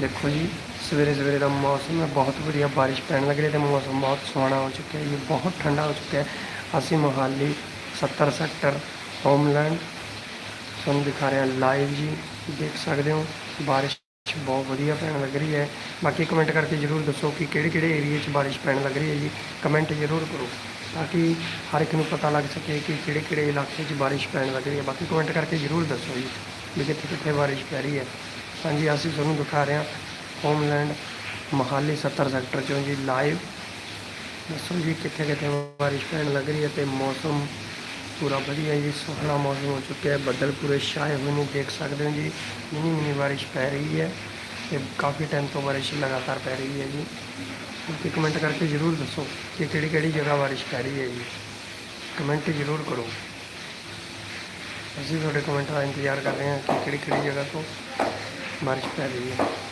ਦੇਖੋ ਜੀ, ਸਵੇਰੇ ਸਵੇਰੇ ਦਾ ਮੌਸਮ ਹੈ, ਬਹੁਤ ਵਧੀਆ ਬਾਰਿਸ਼ ਪੈਣ ਲੱਗ ਰਹੀ ਹੈ ਤੇ ਮੌਸਮ ਬਹੁਤ ਸੁਹਾਣਾ ਹੋ ਚੁੱਕਿਆ ਹੈ ਜੀ, ਬਹੁਤ ਠੰਡਾ ਹੋ ਚੁੱਕਿਆ ਹੈ। ਅਸੀਂ ਮੋਹਾਲੀ 70 ਸੈਕਟਰ, ਹੋਮਲੈਂਡ, ਤੁਹਾਨੂੰ ਦਿਖਾ ਰਹੇ ਹਾਂ ਲਾਈਵ ਜੀ, ਦੇਖ ਸਕਦੇ ਹੋ, ਬਾਰਿਸ਼ ਬਹੁਤ ਵਧੀਆ ਪੈਣ ਲੱਗ ਰਹੀ ਹੈ। ਬਾਕੀ ਕਮੈਂਟ ਕਰਕੇ ਜਰੂਰ ਦੱਸੋ ਕਿ ਕਿਹੜੇ ਕਿਹੜੇ ਏਰੀਆ 'ਚ ਬਾਰਿਸ਼ ਪੈਣ ਲੱਗ ਰਹੀ ਹੈ ਜੀ ਕਮੈਂਟ ਜਰੂਰ ਕਰੋ, ਤਾਂ ਕਿ ਹਰ ਇੱਕ ਨੂੰ ਪਤਾ ਲੱਗ ਸਕੇ ਕਿ ਕਿਹੜੇ ਕਿਹੜੇ ਇਲਾਕੇ 'ਚ ਬਾਰਿਸ਼ ਪੈਣ ਲੱਗ ਰਹੀ ਹੈ। ਬਾਕੀ ਕਮੈਂਟ ਕਰਕੇ ਜਰੂਰ ਦੱਸੋ ਜੀ, ਵੀ ਕਿੱਥੇ ਕਿੱਥੇ ਬਾਰਿਸ਼ ਪੈ ਰਹੀ ਹੈ। ਹਾਂਜੀ, ਅਸੀਂ ਤੁਹਾਨੂੰ ਦਿਖਾ ਰਹੇ ਹਾਂ ਹੋਮਲੈਂਡ ਮੋਹਾਲੀ 70 ਸੈਕਟਰ 'ਚੋਂ ਜੀ ਲਾਈਵ ਦੱਸੋ ਜੀ ਕਿੱਥੇ ਕਿੱਥੇ ਬਾਰਿਸ਼ ਪੈਣ ਲੱਗ ਰਹੀ ਹੈ ਤੇ ਮੌਸਮ ਪੂਰਾ ਵਧੀਆ ਜੀ, ਸੁਹਾਣਾ ਮੌਸਮ ਹੋ ਚੁੱਕਿਆ ਹੈ। ਬੱਦਲ ਪੂਰੇ ਛਾਏ ਹੋਏ ਨੇ, ਦੇਖ ਸਕਦੇ ਹੋ ਜੀ, ਮਿਨੀ ਮਿਨੀ ਬਾਰਿਸ਼ ਪੈ ਰਹੀ ਹੈ ਤੇ ਕਾਫੀ ਟਾਈਮ ਤੋਂ ਬਾਰਿਸ਼ ਲਗਾਤਾਰ ਪੈ ਰਹੀ ਹੈ ਜੀ। ਤੁਸੀਂ ਕਮੈਂਟ ਕਰਕੇ ਜਰੂਰ ਦੱਸੋ ਕਿ ਕਿਹੜੀ ਕਿਹੜੀ ਜਗ੍ਹਾ ਬਾਰਿਸ਼ ਪੈ ਰਹੀ ਹੈ ਜੀ। ਕਮੈਂਟ ਜਰੂਰ ਕਰੋ। ਅਸੀਂ ਤੁਹਾਡੇ ਕਮੈਂਟ ਦਾ ਇੰਤਜ਼ਾਰ ਕਰ ਰਹੇ ਹਾਂ ਕਿ ਕਿਹੜੀ ਕਿਹੜੀ ਜਗ੍ਹਾ ਤੋਂ ਬਾਰਿਸ਼ ਪੈ ਰਹੀ ਹੈ